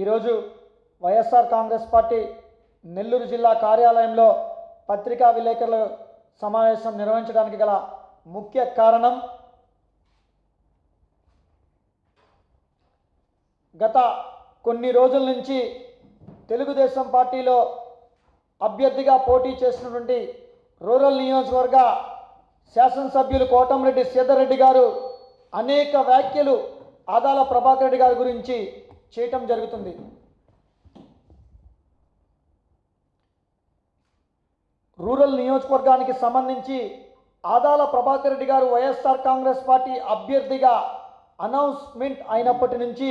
ఈరోజు YSR Congress party Nellore జిల్లా కార్యాలయంలో పత్రికా విలేకరుల సమావేశం నిర్వహించడానికి గల ముఖ్య కారణం గత కొన్ని రోజుల నుంచి తెలుగుదేశం పార్టీలో అభ్యర్థిగా పోటీ చేసినటువంటి రూరల్ నియోజకవర్గ శాసనసభ్యులు కోటంరెడ్డి సీతారెడ్డి గారు అనేక వ్యాఖ్యలు ఆదాల ప్రభాకర్ రెడ్డి గారి గురించి చేయటం జరుగుతుంది. రూరల్ నియోజకవర్గానికి సంబంధించి ఆదాల ప్రభాకర్ రెడ్డి గారు వైఎస్ఆర్ కాంగ్రెస్ పార్టీ అభ్యర్థిగా అనౌన్స్మెంట్ అయినప్పటి నుంచి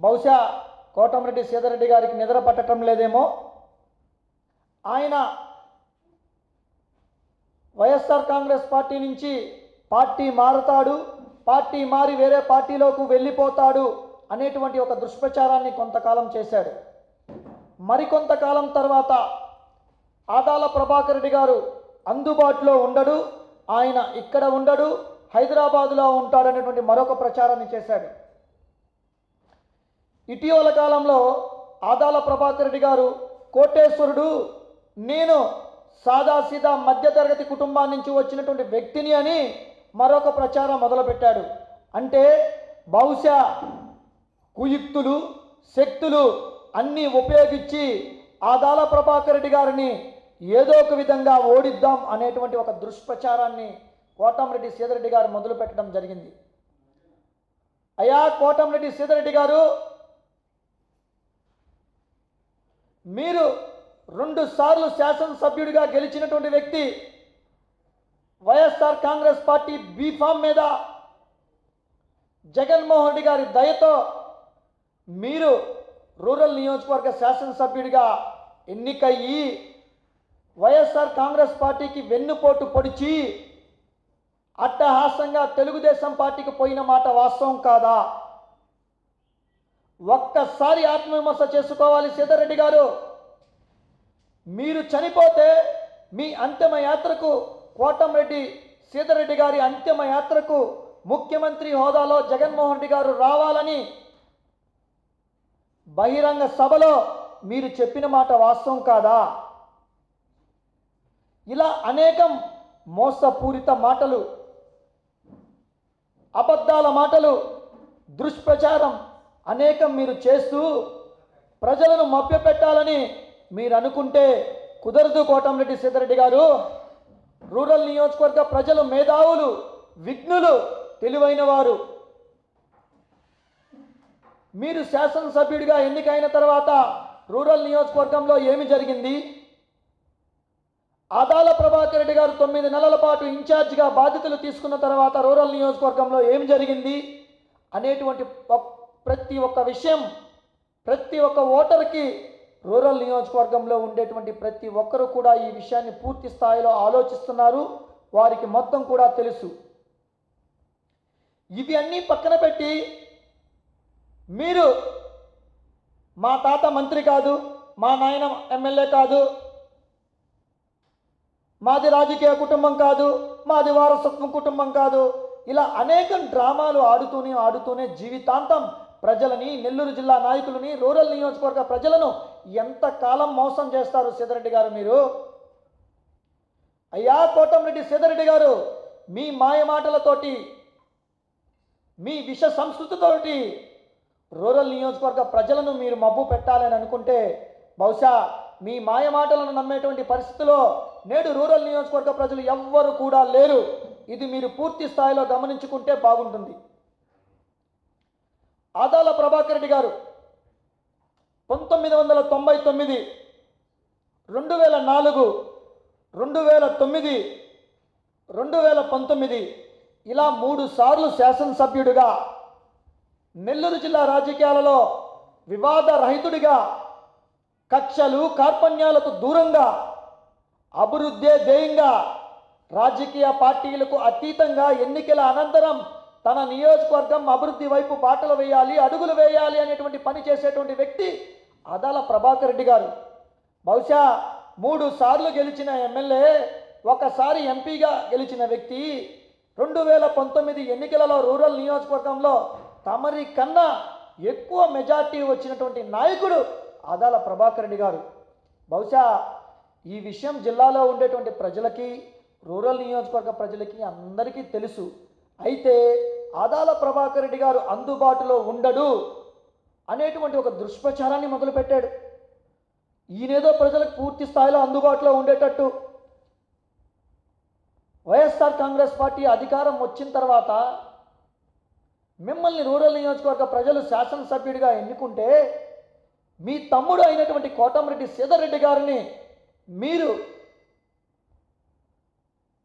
బహుశా కోటమిరెడ్డి సీతారెడ్డి గారికి నిద్ర పట్టడం లేదేమో. ఆయన వైఎస్ఆర్ కాంగ్రెస్ పార్టీ నుంచి పార్టీ మారుతాడు పార్టీ మారి వేరే పార్టీలోకి వెళ్ళిపోతాడు అనేటువంటి ఒక దుష్ప్రచారాన్ని కొంతకాలం చేశాడు. మరికొంతకాలం తర్వాత ఆదాల ప్రభాకర్ రెడ్డి గారు అందుబాటులో ఉండడు ఆయన ఇక్కడ ఉండడు హైదరాబాదులో ఉంటాడనేటువంటి మరొక ప్రచారాన్ని చేశాడు. ఇటీవల కాలంలో ఆదాల ప్రభాకర్ రెడ్డి గారు కోటేశ్వరుడు నేను సాదాసీదా మధ్యతరగతి కుటుంబం నుంచి వచ్చినటువంటి వ్యక్తిని అని మరొక ప్రచారం మొదలుపెట్టాడు. అంటే బహుశా కుయుక్తులు శక్తులు అన్నీ ఉపయోగించి ఆదాల ప్రభాకర్ రెడ్డి గారిని ఏదో ఒక విధంగా ఓడిద్దాం అనేటువంటి ఒక దుష్ప్రచారాన్ని కోటంరెడ్డి సీతారెడ్డి గారు మొదలు పెట్టడం జరిగింది. అయా కోటంరెడ్డి సీతారెడ్డి గారు మీరు రెండు సార్లు శాసనసభ్యుడిగా గెలిచినటువంటి వ్యక్తి వైఎస్ఆర్ కాంగ్రెస్ పార్టీ బీఫామ్ మీద జగన్మోహన్ రెడ్డి గారి దయతో మీరు రూరల్ నియోజకవర్గ శాసనసభ్యుడిగా ఎన్నికయ్యి వైఎస్ఆర్ కాంగ్రెస్ పార్టీకి వెన్నుపోటు పొడిచి అట్టహాసంగా తెలుగుదేశం పార్టీకి పోయిన మాట వాస్తవం కాదా? ఒక్కసారి ఆత్మవిమర్శ చేసుకోవాలి సీతారెడ్డి గారు. మీరు చనిపోతే మీ అంతిమ యాత్రకు కోటంరెడ్డి సీతారెడ్డి గారి అంతిమ యాత్రకు ముఖ్యమంత్రి హోదాలో జగన్మోహన్ రెడ్డి గారు రావాలని బహిరంగ సభలో మీరు చెప్పిన మాట వాస్తవం కాదా? ఇలా అనేకం మోసపూరిత మాటలు అబద్ధాల మాటలు దుష్ప్రచారం అనేకం మీరు చేస్తూ ప్రజలను మభ్యపెట్టాలని మీరు అనుకుంటే కుదరదు కోటంరెడ్డి సీతారెడ్డి గారు. రూరల్ నియోజకవర్గ ప్రజలు మేధావులు విఘ్నులు తెలివైన వారు. మీరు శాసనసభ్యుడిగా ఎన్నికైన తర్వాత రూరల్ నియోజకవర్గంలో ఏమి జరిగింది? ఆదాల ప్రభాకర్ రెడ్డి గారు తొమ్మిది నెలల పాటు ఇన్ఛార్జిగా బాధ్యతలు తీసుకున్న తర్వాత రూరల్ నియోజకవర్గంలో ఏం జరిగింది? అనేటువంటి ప్రతి ఒక్క విషయం ప్రతి ఒక్క ఓటర్కి రూరల్ నియోజకవర్గంలో ఉండేటువంటి ప్రతి ఒక్కరూ కూడా ఈ విషయాన్ని పూర్తి స్థాయిలో ఆలోచిస్తున్నారు. వారికి మొత్తం కూడా తెలుసు. ఇవి అన్నీ పక్కన పెట్టి మీరు మా తాత మంత్రి కాదు మా నాయన ఎమ్మెల్యే కాదు మాది రాజకీయ కుటుంబం కాదు మాది వారసత్వం కుటుంబం కాదు. ఇలా అనేక డ్రామాలు ఆడుతూనే ఆడుతూనే జీవితాంతం ప్రజలని నెల్లూరు జిల్లా నాయకులని రూరల్ నియోజకవర్గ ప్రజలను ఎంతకాలం మోసం చేస్తారు సీతారెడ్డి గారు మీరు? అయ్యా కోటంరెడ్డి సీతారెడ్డి గారు మీ మాయ మాటలతోటి మీ విష సంస్కృతితోటి రూరల్ నియోజకవర్గ ప్రజలను మీరు మబ్బు పెట్టాలని అనుకుంటే బహుశా మీ మాయ మాటలను నమ్మేటువంటి పరిస్థితిలో నేడు రూరల్ నియోజకవర్గ ప్రజలు ఎవ్వరు కూడా లేరు. ఇది మీరు పూర్తి స్థాయిలో గమనించుకుంటే బాగుంటుంది. ఆదాల ప్రభాకర్ రెడ్డి గారు పంతొమ్మిది వందల తొంభై తొమ్మిది రెండు వేల నాలుగు రెండు వేల తొమ్మిది రెండు వేల పంతొమ్మిది ఇలా మూడు సార్లు శాసనసభ్యుడిగా నెల్లూరు జిల్లా రాజకీయాలలో వివాద రహితుడిగా కక్షలు కార్పణ్యాలకు దూరంగా అభివృద్ధే ధ్యేయంగా రాజకీయ పార్టీలకు అతీతంగా ఎన్నికల అనంతరం తన నియోజకవర్గం అభివృద్ధి వైపు బాటలు వేయాలి అడుగులు వేయాలి అనేటువంటి పని చేసేటువంటి వ్యక్తి అదాల ప్రభాకర్ రెడ్డి గారు. బహుశా మూడు సార్లు గెలిచిన ఎమ్మెల్యే ఒకసారి ఎంపీగా గెలిచిన వ్యక్తి రెండు వేల పంతొమ్మిది ఎన్నికలలో రూరల్ నియోజకవర్గంలో తమరి కన్నా ఎక్కువ మెజార్టీ వచ్చినటువంటి నాయకుడు ఆదాల ప్రభాకర్ రెడ్డి గారు. బహుశా ఈ విషయం జిల్లాలో ఉండేటువంటి ప్రజలకి రూరల్ నియోజకవర్గ ప్రజలకి అందరికీ తెలుసు. అయితే ఆదాల ప్రభాకర్ రెడ్డి గారు అందుబాటులో ఉండడు అనేటువంటి ఒక దుష్ప్రచారాన్ని మొదలుపెట్టాడు. ఈయనేదో ప్రజలకు పూర్తి స్థాయిలో అందుబాటులో ఉండేటట్టు. వైఎస్ఆర్ కాంగ్రెస్ పార్టీ అధికారం వచ్చిన తర్వాత మిమ్మల్ని రూరల్ నియోజకవర్గ ప్రజలు శాసనసభ్యుడిగా ఎన్నుకుంటే మీ తమ్ముడు అయినటువంటి కోటమిరెడ్డి సీతారెడ్డి గారిని మీరు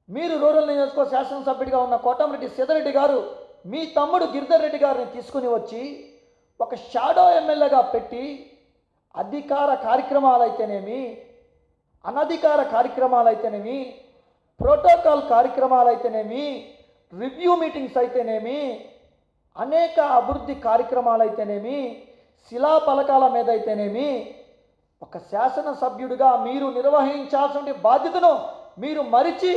మీరు రూరల్ నియోజకవర్గ శాసనసభ్యుడిగా ఉన్న కోటమిరెడ్డి సీతారెడ్డి గారు మీ తమ్ముడు గిరిధర్ రెడ్డి గారిని తీసుకుని వచ్చి ఒక షాడో ఎమ్మెల్యేగా పెట్టి అధికార కార్యక్రమాలైతేనేమి అనధికార కార్యక్రమాలైతేనేమి ప్రోటోకాల్ కార్యక్రమాలైతేనేమి రివ్యూ మీటింగ్స్ అయితేనేమి అనేక అభివృద్ధి కార్యక్రమాలు అయితేనేమి శిలా పలకాల మీద అయితేనేమి ఒక శాసనసభ్యుడిగా మీరు నిర్వహించాల్సిన బాధ్యతను మీరు మరిచి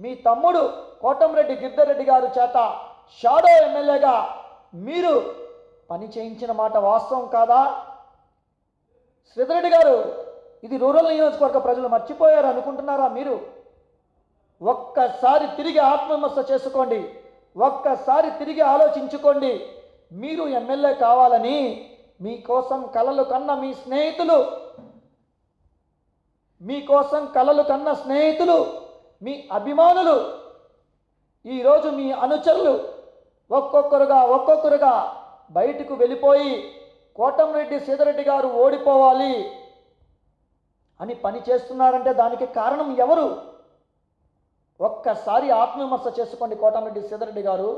మీ తమ్ముడు కోటంరెడ్డి గిద్దరెడ్డి గారు చేత షాడో ఎమ్మెల్యేగా మీరు పని చేయించిన మాట వాస్తవం కాదా? శ్రీధరెడ్డి గారు ఇది రూరల్ నియోజకవర్గ ప్రజలు మర్చిపోయారు అనుకుంటున్నారా మీరు? ఒక్కసారి తిరిగి ఆత్మవిమర్శ చేసుకోండి. ఒక్కసారి తిరిగి ఆలోచించుకోండి. మీరు ఎమ్మెల్యే కావాలని మీకోసం కలలు కన్న మీ స్నేహితులు మీకోసం కలలు కన్న స్నేహితులు మీ అభిమానులు ఈరోజు మీ అనుచరులు ఒక్కొక్కరుగా ఒక్కొక్కరుగా బయటకు వెళ్ళిపోయి కోటంరెడ్డి సీతారెడ్డి గారు ఓడిపోవాలి అని పని చేస్తున్నారంటే దానికి కారణం ఎవరు? ఒక్కసారి ఆత్మవిమర్శ చేసుకోండి కోటమిరెడ్డి సీతారెడ్డి గారు.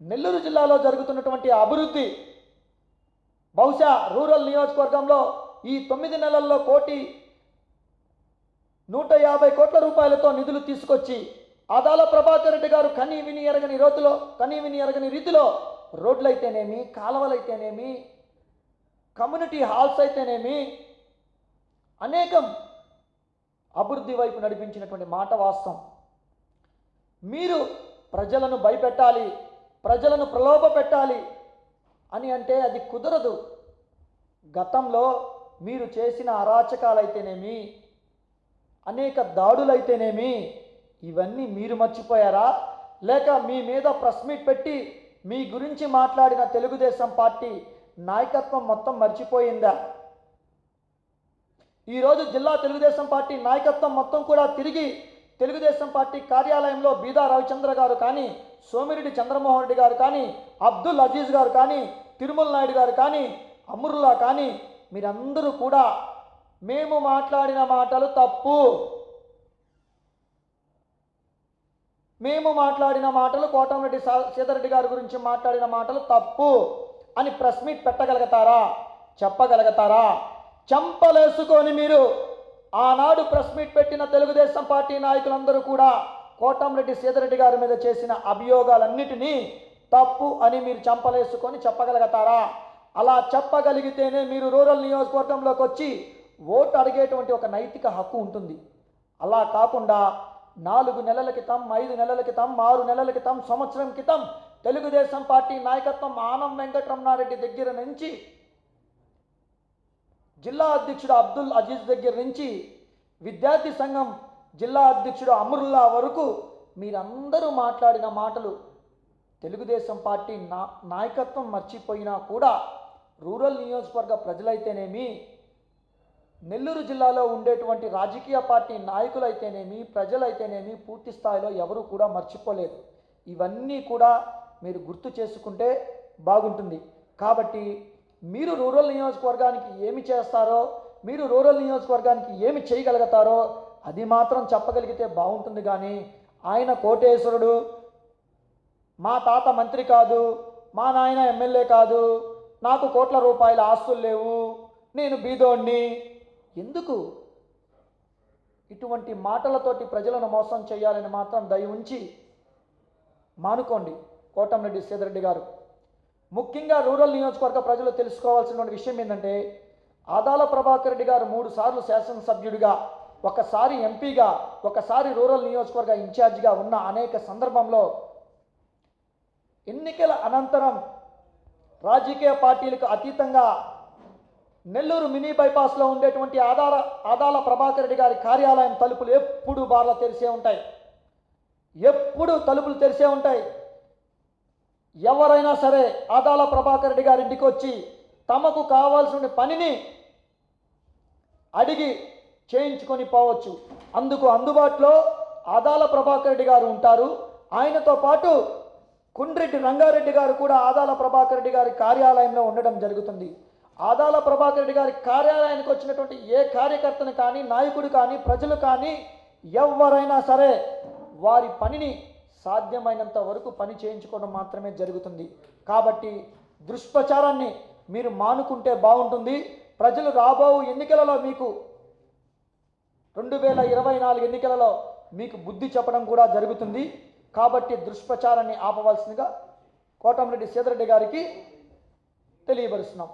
నెల్లూరు జిల్లాలో జరుగుతున్నటువంటి అభివృద్ధి బహుశా రూరల్ నియోజకవర్గంలో ఈ తొమ్మిది నెలల్లో కోటి నూట యాభై కోట్ల రూపాయలతో నిధులు తీసుకొచ్చి అదాల ప్రభాకర్ రెడ్డి గారు కనీ విని ఎరగని రోజులో కనీ విని ఎరగని రీతిలో రోడ్లైతేనేమి కాలువలైతేనేమి కమ్యూనిటీ హాల్స్ అయితేనేమి అనేకం అభివృద్ధి వైపు నడిపించినటువంటి మాట వాస్తవం. మీరు ప్రజలను భయపెట్టాలి ప్రజలను ప్రలోభ పెట్టాలి అని అంటే అది కుదరదు. గతంలో మీరు చేసిన అరాచకాలైతేనేమి అనేక దాడులైతేనేమి ఇవన్నీ మీరు మర్చిపోయారా? లేక మీ మీద ప్రెస్ మీట్ పెట్టి మీ గురించి మాట్లాడిన తెలుగుదేశం పార్టీ నాయకత్వం మొత్తం మర్చిపోయిందా? ఈరోజు జిల్లా తెలుగుదేశం పార్టీ నాయకత్వం మొత్తం కూడా తిరిగి తెలుగుదేశం పార్టీ కార్యాలయంలో బీదా రవిచంద్ర గారు కానీ సోమిరెడ్డి చంద్రమోహన్ రెడ్డి గారు కానీ అబ్దుల్ అజీజ్ గారు కానీ తిరుమల నాయుడు గారు కానీ అమరుల్లా కానీ మీరందరూ కూడా మేము మాట్లాడిన మాటలు తప్పు. మేము మాట్లాడిన మాటలు కోటమిరెడ్డి సా- సీతారెడ్డి గారి గురించి మాట్లాడిన మాటలు తప్పు అని ప్రెస్ మీట్ పెట్టగలుగుతారా? చెప్పగలుగుతారా? చంపలేసుకొని మీరు ఆనాడు ప్రెస్ మీట్ పెట్టిన తెలుగుదేశం పార్టీ నాయకులందరూ కూడా కోటంరెడ్డి సీతారెడ్డి గారి మీద చేసిన అభియోగాలన్నిటినీ తప్పు అని మీరు చంపలేసుకొని చెప్పగలుగుతారా? అలా చెప్పగలిగితేనే మీరు రూరల్ నియోజకవర్గంలోకి వచ్చి ఓటు అడిగేటువంటి ఒక నైతిక హక్కు ఉంటుంది. అలా కాకుండా నాలుగు నెలల క్రితం ఐదు నెలల క్రితం ఆరు నెలల క్రితం సంవత్సరం క్రితం తెలుగుదేశం పార్టీ నాయకత్వం ఆనం వెంకటరమణారెడ్డి దగ్గర నుంచి జిల్లా అధ్యక్షుడు అబ్దుల్ అజీజ్ దగ్గర నుంచి విద్యార్థి సంఘం జిల్లా అధ్యక్షుడు అమరుల్లా వరకు మీరందరూ మాట్లాడిన మాటలు తెలుగుదేశం పార్టీ నా నాయకత్వం మర్చిపోయినా కూడా రూరల్ నియోజకవర్గ ప్రజలైతేనేమి నెల్లూరు జిల్లాలో ఉండేటువంటి రాజకీయ పార్టీ నాయకులైతేనేమి ప్రజలైతేనేమి పూర్తి స్థాయిలో ఎవరు కూడా మర్చిపోలేదు. ఇవన్నీ కూడా మీరు గుర్తు చేసుకుంటే బాగుంటుంది. కాబట్టి మీరు రూరల్ నియోజకవర్గానికి ఏమి చేస్తారో మీరు రూరల్ నియోజకవర్గానికి ఏమి చేయగలుగుతారో అది మాత్రం చెప్పగలిగితే బాగుంటుంది కానీ ఆయన కోటేశ్వరుడు మా తాత మంత్రి కాదు మా నాయన ఎమ్మెల్యే కాదు నాకు కోట్ల రూపాయల ఆస్తులు లేవు నేను బీదోడిని ఎందుకు? ఇటువంటి మాటలతోటి ప్రజలను మోసం చేయాలని మాత్రం దయ ఉంచి మానుకోండి కోటంరెడ్డి సీతారెడ్డి గారు. ముఖ్యంగా రూరల్ నియోజకవర్గ ప్రజలు తెలుసుకోవాల్సినటువంటి విషయం ఏంటంటే ఆదాల ప్రభాకర్ రెడ్డి గారు మూడు సార్లు శాసనసభ్యుడిగా ఒకసారి ఎంపీగా ఒకసారి రూరల్ నియోజకవర్గ ఇన్ఛార్జిగా ఉన్న అనేక సందర్భంలో ఎన్నికల అనంతరం రాజకీయ పార్టీలకు అతీతంగా నెల్లూరు మినీ బైపాస్లో ఉండేటువంటి ఆధార ఆదాల ప్రభాకర్ రెడ్డి గారి కార్యాలయం తలుపులు ఎప్పుడు బార్ల తెరిసే ఉంటాయి. ఎప్పుడు తలుపులు తెరిసే ఉంటాయి. ఎవరైనా సరే ఆదాల ప్రభాకర్ రెడ్డి గారి ఇంటికి వచ్చి తమకు కావాల్సిన పనిని అడిగి చేయించుకొని పోవచ్చు. అందుకు అందుబాటులో ఆదాల ప్రభాకర్ రెడ్డి గారు ఉంటారు. ఆయనతో పాటు కుండ్రెడ్డి రంగారెడ్డి గారు కూడా ఆదాల ప్రభాకర్ రెడ్డి గారి కార్యాలయంలో ఉండడం జరుగుతుంది. ఆదాల ప్రభాకర్ రెడ్డి గారి కార్యాలయానికి వచ్చినటువంటి ఏ కార్యకర్తను కానీ నాయకుడు కానీ ప్రజలు కానీ ఎవరైనా సరే వారి పనిని సాధ్యమైనంత వరకు పని చేయించుకోవడం మాత్రమే జరుగుతుంది. కాబట్టి దుష్ప్రచారాన్ని మీరు మానుకుంటే బాగుంటుంది. ప్రజలు రాబో ఎన్నికలలో మీకు రెండు వేల ఇరవై నాలుగు ఎన్నికలలో మీకు బుద్ధి చెప్పడం కూడా జరుగుతుంది. కాబట్టి దుష్ప్రచారాన్ని ఆపవలసిందిగా కోటమిరెడ్డి సీతారెడ్డి గారికి తెలియపరుస్తున్నాం.